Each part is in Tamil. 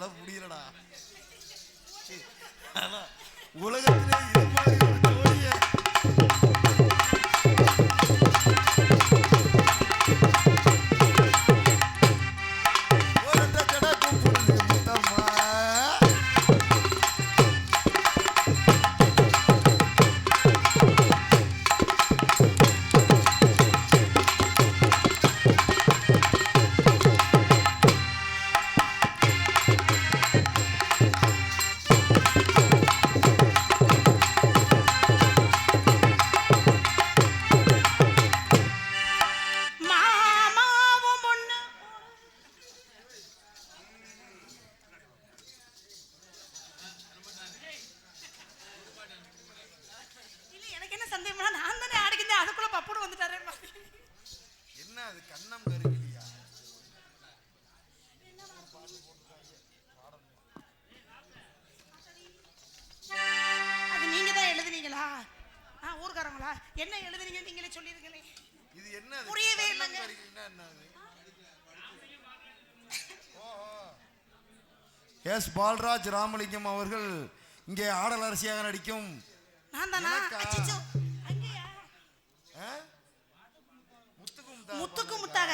என்னால முடியலடா. உலகத்திலே என்ன எழுதுனீங்க நீங்களே சொல்லிருக்கீங்களே இது என்ன? புரியவே இல்லைங்க. என்ன. எஸ். பால்ராஜ் ராமலிங்கம் அவர்கள் இங்கே ஆடல் அரசியாக நடிக்கும். நான் தானா? எனக்கா? அச்சச்சோ. அங்கேயா? ஆ? முத்துக்கு முத்தாக.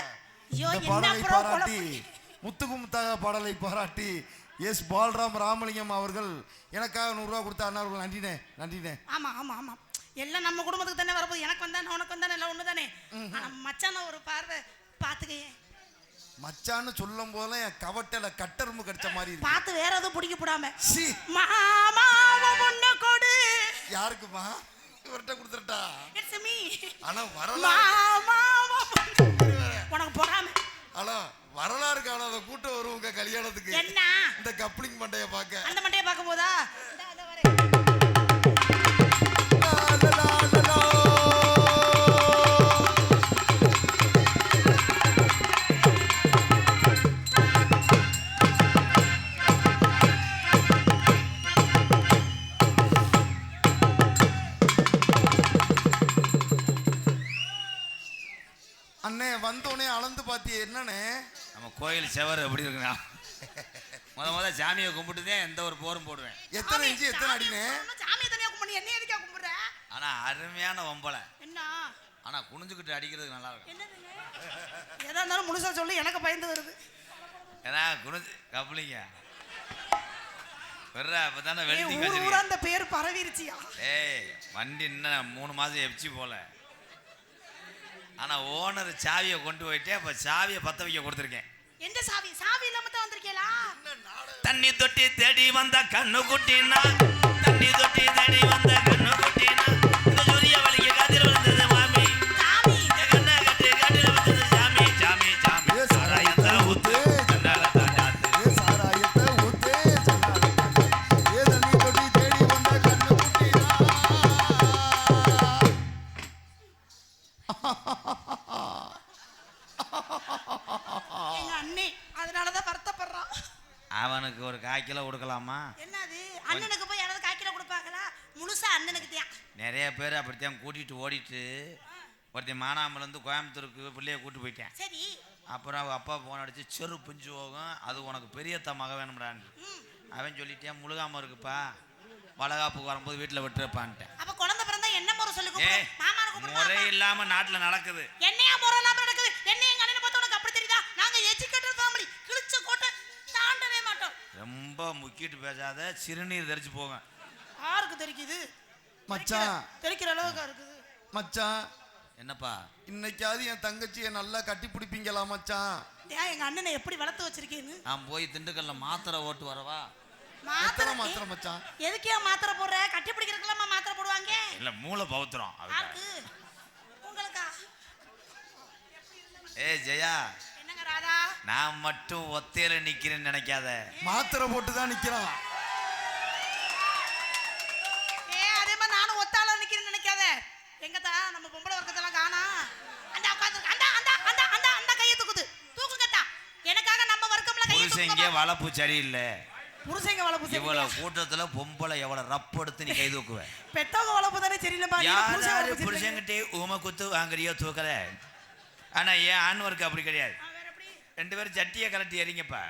ஐயோ என்ன பாராட்டி முத்துக்கு முத்தாக பாடலை பாராட்டி எஸ். பால்ராம் ராமலிங்கம் அவர்கள் எனக்காக நூறுரூவா கொடுத்த அண்ணா அவர்கள் நன்றினே நன்றினே ஆமா ஆமா ஆமா. எல்லாம் நம்ம குடும்பத்துக்கு தானே வரப்போகுது. எனக்கு வந்தானே உனக்கு வந்தானே எல்லாம் ஒன்று தானே ஆனா மச்சான ஒரு பார்வை பார்த்துக்கையே மச்சான்னு சொல்லும் போதெல்லாம் என் கவட்டையில கட்டெரும்பு கடிச்ச மாதிரி பார்த்து வேற எதுவும் பிடிக்க போடாம. பொண்ணு கொடு. யாருக்குமா? இவர்கிட்ட கொடுத்துட்டா இட்ஸ் மீ ஆனா பொண்ணு. உனக்கு பொறாம. ஆனா வரலாறு காணாத கூட்டம் வரும் உங்க கல்யாணத்துக்கு. என்ன? இந்த கப்ளிங் மண்டைய பார்க்க. அந்த மண்டையை பார்க்கும் போதா அண்ணே வந்தோடனே அளந்து பாத்தியே என்னண்ணே? நம்ம கோயில் செவர் எப்படி இருக்குண்ணா? முத முத சாமியை கும்பிட்டுதான் எந்த ஒரு போரும் போடுவேன். எத்தனை இன்ச்சு எத்தனை அடினே சாமியை தனியா கும்பிடணும் என்ன எதுக்கா கும்பிடுற? ஆனா அருமையான ஒம்பளை என்ன? ஆனா குனிஞ்சுக்கிட்டு அடிக்கிறதுக்கு நல்லா இருக்கும். எதா இருந்தாலும் முழுசா சொல்லு எனக்கு பயந்து வருது. ஏன்னா குனிஞ்சு கப்பலிங்க அந்த பேர் பரவிருச்சியா? ஏய் வண்டி இன்னும் மூணு மாசம் எப்சி போல. ஆனா ஓனர் சாவியை கொண்டு போயிட்டு அப்ப சாவியை பத்த வைக்க கொடுத்துருக்கேன். எந்த சாவி? சாவி இல்லாம தான் வந்திருக்கீங்களா தண்ணி தொட்டி தேடி வந்த கண்ணு குட்டினா தண்ணி தொட்டி தேடி வந்த கண்ணு அவனுக்கு ஒரு கால் கிலோ கொடுக்கலாமா? என்னது? அண்ணனுக்கு போய் யாராவது காய்க்கில கொடுப்பாங்களா? முழுசா அண்ணனுக்கு தான். நிறைய பேர் அப்படித்தான் கூட்டிட்டு ஓடிட்டு ஒருத்தன் மானாமலேருந்து கோயம்புத்தூருக்கு பிள்ளைய கூட்டு போயிட்டேன். சரி. அப்புறம் அவ அப்பா போன் அடிச்சு செரு பிஞ்சு போகும். அது உனக்கு பெரியத்த மக வேணும்டான்னு ம். அவன் சொல்லிட்டேன் முழுகாம இருக்குப்பா. வளகாப்புக்கு வரும்போது வீட்டில் விட்டுருப்பான்ட்டேன். அப்ப குழந்தை பிறந்தா என்ன முறை சொல்லி முறை இல்லாம நாட்டுல நடக்குது. என்னையா முறை முக்கிட்டு பேசாத சிறுநீர் தெரிச்சு போகும் யாருக்கு தெரிக்குது மச்சான். தெரிக்கிற அளவுக்கு இருக்குது. மச்சான். என்னப்பா? இன்னைக்காவது என் தங்கச்சியை நல்லா கட்டி பிடிப்பீங்களா மச்சான்? ஏன் எங்க அண்ணனை எப்படி வளர்த்து வச்சிருக்கீன்னு? நான் போய் திண்டுக்கல்ல மாத்திரை ஓட்டு வரவா? மாத்திரை மாத்திரை மச்சான்? எதுக்கே மாத்திரை போடுற? கட்டி பிடிக்கிறதுக்கெல்லாம் மாத்திரை போடுவாங்க? இல்ல மூளை பவுத்துறோம் உங்களுக்கா? ஏய் ஜெயா. என்னங்க ராதா? நான் மட்டும் ஒத்தையில நிக்கிறேன்னு நினைக்காத. மாத்திரை போட்டு தான் நிக்கிறான். ஏ அதே மாதிரி நானும் ஒத்தாள நிக்கிறேன்னு நினைக்காத. எங்கத்தா நம்ம பொம்பளை வர்க்கத்தெல்லாம் காணா. அந்த உட்காந்து அந்த அந்த அந்த அந்த அந்த கையை தூக்குது. தூக்குங்கத்தா. எனக்காக நம்ம வர்க்கம்ல கையை புருஷன் இங்கே தூக்குங்க வளர்ப்பு சரியில்லை புருஷங்க வளர்ப்பு சரியில்லை. இவ்வளவு கூட்டத்துல பொம்பளை எவ்வளவு ரப்பு எடுத்து நீ கை தூக்குவ? பெத்தவங்க வளர்ப்பு தானே சரியில்லைப்பா. நீங்க புருஷன் யாராரு வளர்ப்பு சரியில்லை. புருஷன்கிட்டே ஊம குத்து வாங்குறியோ தூக்கல. ஆனா ஏன் ஆண் ஒர்க் அப்படி கிடையாது? ரெண்டு பேரும் சட்டியை கலட்டி எறிங்கப்பா.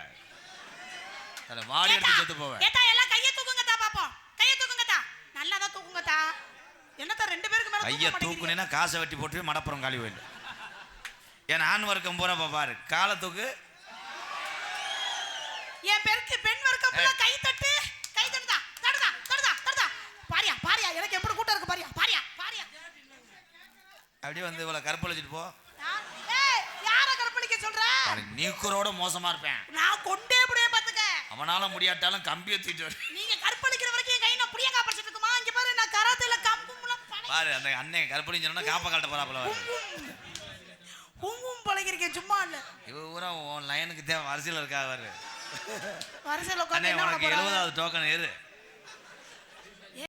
அதுல வாடி எடுத்து செத்து போவேன். ஏத்தா, எல்லாம் கையை தூக்குங்கத்தா பாப்போம். கையை தூக்குங்கத்தா. நல்லா தான் தூக்குங்கத்தா. என்னத்தா ரெண்டு பேருக்கு மேல மாட்டேங்கிறீங்க? தூக்குனேன்னா காசை வெட்டி போட்டு மடப்புறம் காலி போயிடு ஏன் ஆண் வர்க்கம் பூரா இப்ப பாரு. காலை தூக்கு. என் பேருக்கு பெண் வர்க்கம் ஃபுல்லா கை தட்டு. கை தட்டுதா. தட்டுதா தட்டுதா தட்டுதா பாரியா பாரியா. எனக்கு எப்படி கூட்டம் இருக்கு பாரியா? பாரியா பாரியா. அப்படியே வந்து இவ்வளவு கற்பழிச்சிட்டு போ யார்- ஏய் யார கற்பழிக்க சொல்ற பாரு, நீக்குறோட மோசமா இருப்பேன். நான் கொண்டே புடியே பாத்துக்க. அவனால முடியாட்டாலும் கம்பியை தூக்கிட்டு வரு. நீங்க கற்பழிக்கிற வரைக்கும் கை நான் புடியங்கா படிச்சிட்டு இருக்குமா இங்க பாரு நான் கராத்தேல கம்பும்லாம் பாரு அந்த அண்ணன் கற்பழிஞ்சோன்னா காப்ப காட்ட போறாப்புல பாரு. ஹுங்கும் பழகிருக்கேன் சும்மா இல்ல. இவ பூரா உன் லைனுக்கு தேவை அரசியல் இருக்கா வரிசையில் அண்ணே உட்காந்து உனக்கு? எழுபதாவது டோக்கன் இரு